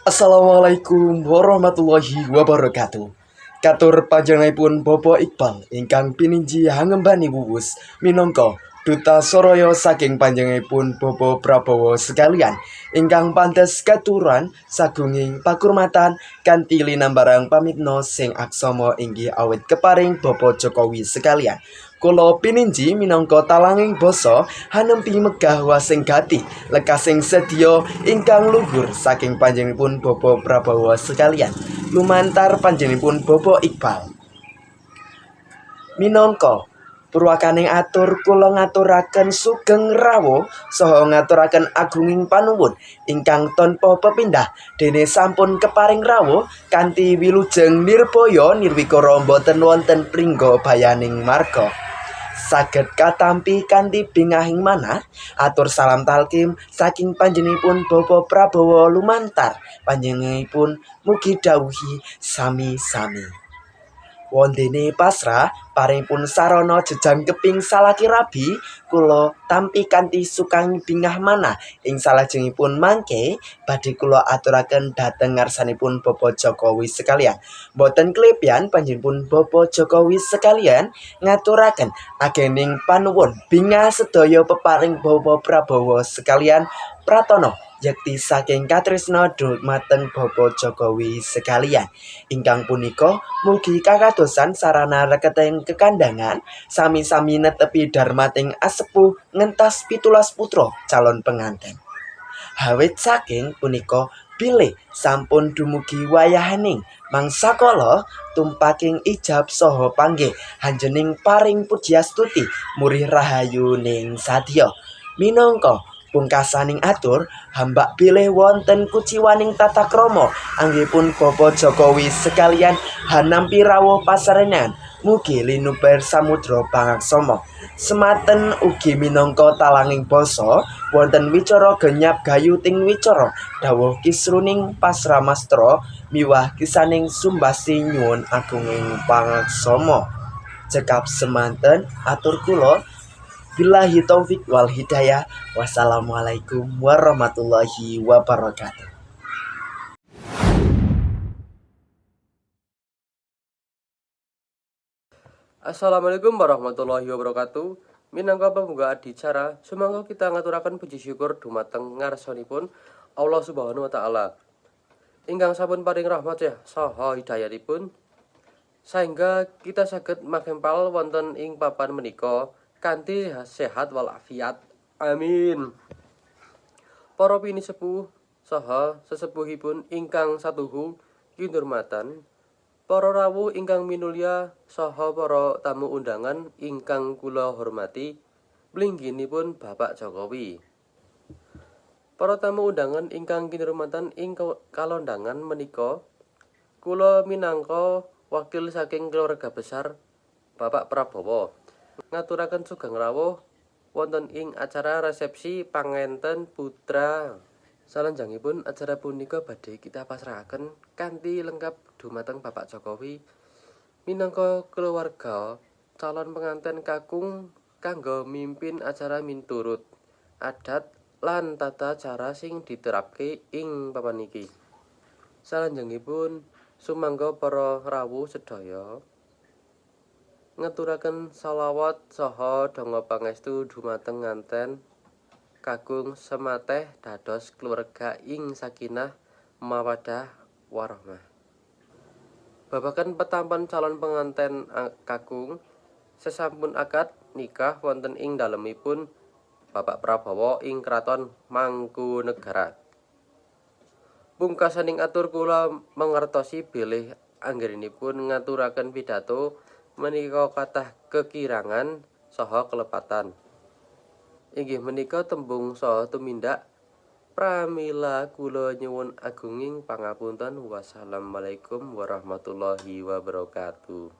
Assalamualaikum warahmatullahi wabarakatuh. Katur panjenenganipun Bapak Iqbal ingkang pininji hangembani wuwus minangka duta Soraya saking panjenenganipun Bapak Prabowo sekalian. Ingkang pantes katuran sagunging pakurmatan kanthi linambarang pamitno sing aksama inggih awit keparing Bapak Jokowi sekalian. Kula pininji minangka talanging basa hanempi megah wasing gati lekasing sedya ingkang luhur saking panjenenganipun Bapak Prabowo sekalian. Lumantar panjenenganipun Bapak Iqbal. Minangka purwakaning atur kula ngaturaken sugeng rawuh saha ngaturaken agunging panuwun ingkang tanpa pepindah. Dene sampun keparing rawuh kanthi wilujeng nirbaya nirwikara boten wonten pringga bayaning marga. Saged katampi kanthi bingahing manah atur salam talkim saking panjenenganipun Bapak Prabowo lumantar. Panjenenganipun mugi dawuhi sami-sami wondene pasrah paringipun sarana jejang keping salaki rabi kula tampi kanthi sukang bingah manah. Ing salajengipun mangke badhe kula aturaken dhateng ngarsanipun Bapak Jokowi sekalian. Boten klepian panjenenganipun Bapak Jokowi sekalian ngaturaken agening panuwun bingah sedaya peparing Bapak Prabowo sekalian pratono yakti saking katresna dumateng Bapak Jokowi sekalian. Ingkang punika mugi kakadosan sarana reketing kekandangan sami-sami netepi darmating asepuh ngentas pitulas putra calon penganten. Hawit saking punika pilih sampun dumugi wayahaning mangsa kala tumpaking ijab saha panggih hanjening paring pujiastuti murih rahayu ning sadya minangka pungkasaning atur hambak pilih wonten kuciwaning tata krama. Anggipun Bapak Jokowi sekalian hanampi rawuh pasarenan mugi linuper samudra pangaksama. Sematen ugi minangka talanging basa wonten wicara genyap gayu ting wicara. Dawuh kisruning pasramastra miwah kisaning sumbasi nyuwun agunging pangaksama. Cekap semanten atur kula Billahi taufik wal hidayah. Wassalamualaikum warahmatullahi wabarakatuh. Assalamualaikum warahmatullahi wabarakatuh. Minangka pembuka adicara, sumangga kita ngaturaken puji syukur dumateng ngarsanipun Allah Subhanahu wa taala. Ingkang sampun paring rahmat ya saha hidayahipun sehingga kita saged makempal wonten ing papan menika kanthi sehat walafiat. Amin. Para pinisepuh saha sesepuhipun ingkang satuhu kinurmatan Para rawuh ingkang minulya saha para tamu undangan ingkang kula hormati, mlingginipun Bapak Jokowi. Para tamu undangan ingkang kinurmatan ing kalondangan menika, kula minangka wakil saking keluarga besar Bapak Prabowo ngaturaken sugeng rawuh wonten ing acara resepsi pangenten putra Salanjangipun acara punika badhe kita pasrahaken kanthi lengkap dumateng Bapak Jokowi minangka keluarga calon pengantin kakung kanggo mimpin acara minturut adat lan tata cara sing diterapke ing papan iki. Salanjangipun sumangga para rawuh sedaya ngeturaken salawat saha donga pangestu dumateng nganten kakung semateh dados keluarga ing sakinah mawadah warahmah. Babakan petampan calon penganten kakung sesampun akad nikah wonten ing dalemipun Bapak Prabowo ing Kraton Mangkunegara. Pungkasaning atur kula mangertosi bilih anggenipun ngaturaken pidato menika kathah kekirangan saha kelepatan. inggih menika tembung saha tumindak pramila kula nyuwun agunging pangapunten wassalamualaikum warahmatullahi wabarakatuh